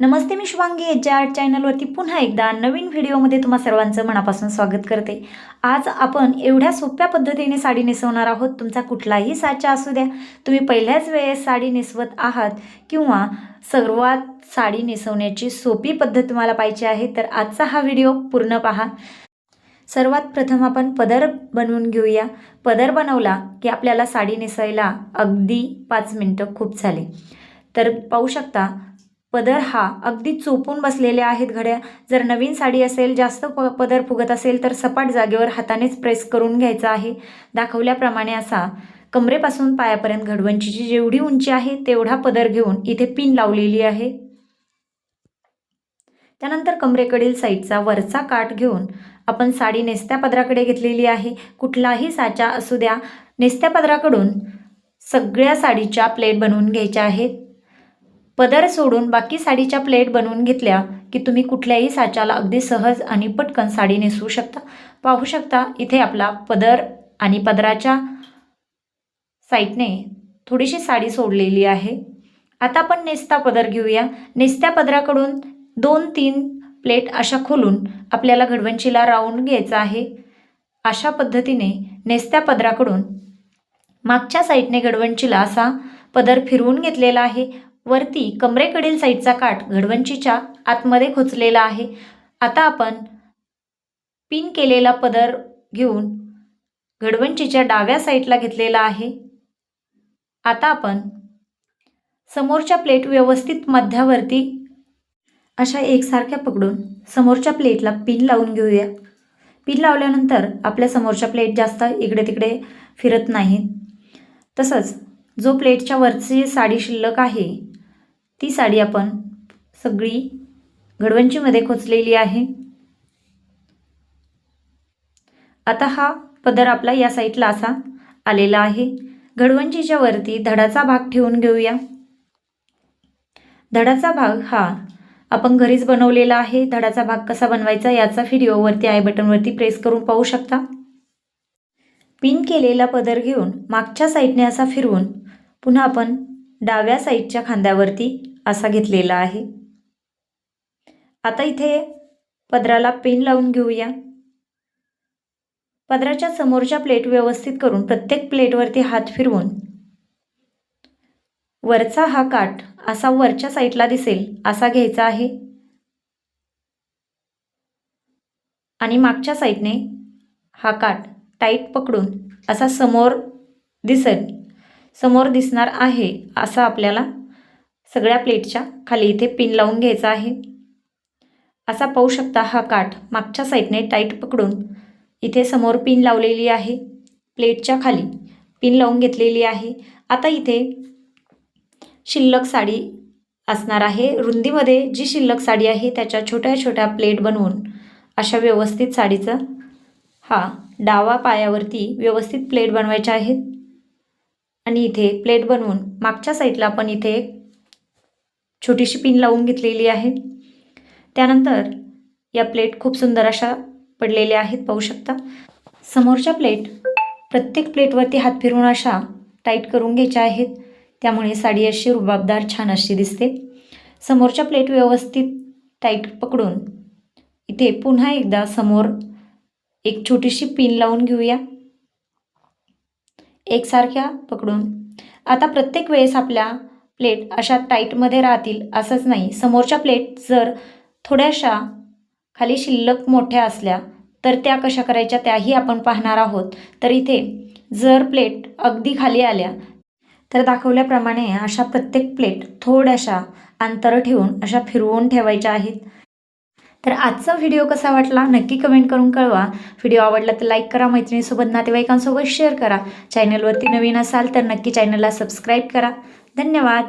नमस्ते मी Shubhangi H art चॅनलवरती पुन्हा एकदा नवीन व्हिडिओमध्ये तुम्हा सर्वांचं मनापासून स्वागत करते. आज आपण एवढ्या सोप्या पद्धतीने साडी नेसवणार आहोत. तुमचा कुठलाही साचा असू द्या. तुम्ही पहिल्याच वेळेस साडी नेसवत आहात किंवा सर्वात साडी नेसवण्याची सोपी पद्धत तुम्हाला पाहिजे आहे तर आजचा हा व्हिडिओ पूर्ण पहा. सर्वात प्रथम आपण पदर बनवून घेऊया. पदर बनवला की आपल्याला साडी नेसायला अगदी पाच मिनटं खूप झाले. तर पाहू शकता पदर हा अगदी चोपून बसलेले आहेत घड्या. जर नवीन साडी असेल जास्त प पदर फुगत असेल तर सपाट जागेवर हातानेच प्रेस करून घ्यायचा आहे. दाखवल्याप्रमाणे असा कमरेपासून पायापर्यंत घडवंचीची जेवढी उंची आहे तेवढा पदर घेऊन इथे पिन लावलेली आहे. त्यानंतर कमरेकडील साईडचा वरचा काठ घेऊन आपण साडी नेस्त्या पदराकडे घेतलेली आहे. कुठलाही साचा असू द्या नेस्त्या पदराकडून सगळ्या साडीच्या प्लेट बनवून घ्यायच्या आहेत. पदर सोडून बाकी साडीच्या प्लेट बनवून घेतल्या की तुम्ही कुठल्याही साच्याला अगदी सहज आणि पटकन साडी नेसवू शकता. पाहू शकता इथे आपला पदर आणि पदराच्या साईडने थोडीशी साडी सोडलेली आहे. आता आपण नेसता पदर घेऊया. नेसत्या पदराकडून दोन तीन प्लेट अशा खोलून आपल्याला घडवंशीला राऊंड घ्यायचा आहे. अशा पद्धतीने नेसत्या पदराकडून मागच्या साईडने घडवंचीला असा पदर फिरवून घेतलेला आहे. वरती कमरेकडील साईडचा काठ घडवंचीच्या आतमध्ये खोचलेला आहे. आता आपण पिन केलेला पदर घेऊन घडवंचीच्या डाव्या साईडला घेतलेला आहे. आता आपण समोरच्या प्लेट व्यवस्थित मध्यावरती अशा एकसारख्या पकडून समोरच्या प्लेटला पिन लावून घेऊया. पिन लावल्यानंतर आपल्या समोरच्या प्लेट जास्त इकडे तिकडे फिरत नाहीत. तसंच जो प्लेटच्या वरची साडी शिल्लक आहे ती साडी आपण सगळी घडवंचीमध्ये खोचलेली आहे. आता हा पदर आपला या साईडला असा आलेला आहे. घडवंचीच्या वरती धडाचा भाग ठेवून घेऊया. धडाचा भाग हा आपण घरीच बनवलेला आहे. धडाचा भाग कसा बनवायचा याचा व्हिडिओवरती आय बटनवरती प्रेस करून पाहू शकता. पिन केलेला पदर घेऊन मागच्या साईडने असा फिरवून पुन्हा आपण डाव्या साईडच्या खांद्यावरती असा घेतलेला आहे. आता इथे पदराला पिन लावून घेऊया. पदराच्या समोरच्या प्लेट व्यवस्थित करून प्रत्येक प्लेटवरती हात फिरवून. वरचा हा काठ असा वरच्या साईडला दिसेल असा घ्यायचा आहे. आणि मागच्या साईडने हा काठ टाईट पकडून असा समोर दिसेल. समोर दिसणार आहे असा आपल्याला सगळ्या प्लेटच्या खाली इथे पिन लावून घ्यायचा आहे. असा पाहू शकता हा काठ मागच्या साईडने टाईट पकडून इथे समोर पिन लावलेली आहे. प्लेटच्या खाली पिन लावून घेतलेली आहे. आता इथे शिल्लक साडी असणार आहे. रुंदीमध्ये जी शिल्लक साडी आहे त्याच्या छोट्या छोट्या प्लेट बनवून अशा व्यवस्थित साडीचं हा डावा पायावरती व्यवस्थित प्लेट बनवायच्या आहेत. आणि इथे प्लेट बनवून मागच्या साईडला आपण इथे एक छोटीशी पिन लावून घेतलेली आहे. त्यानंतर या प्लेट खूप सुंदर अशा पडलेल्या आहेत पाहू शकता. समोरच्या प्लेट प्रत्येक प्लेटवरती हात फिरून अशा टाईट करून घ्यायच्या आहेत. त्यामुळे साडी अशी रुबाबदार छान अशी दिसते. समोरच्या प्लेट व्यवस्थित टाईट पकडून इथे पुन्हा एकदा समोर एक छोटीशी पिन लावून घेऊया. एकसारख्या पकडून. आता प्रत्येक वेळेस आपल्या प्लेट अशा टाईटमध्ये राहतील असंच नाही. समोरच्या प्लेट जर थोड्याशा खाली शिल्लक मोठ्या असल्या तर त्या कशा करायच्या त्याही आपण पाहणार आहोत. तर इथे जर प्लेट अगदी खाली आल्या तर दाखवल्याप्रमाणे अशा प्रत्येक प्लेट थोड्याशा अंतर ठेवून अशा फिरवून ठेवायच्या आहेत. तर आजचा व्हिडिओ कसा वाटला नक्की कमेंट करून कळवा. व्हिडिओ आवडला तर लाईक करा मैत्रिणीसोबत नातेवाईकांसोबत शेअर करा. चॅनलवरती नवीन असाल तर नक्की चॅनलला सबस्क्राईब करा. धन्यवाद.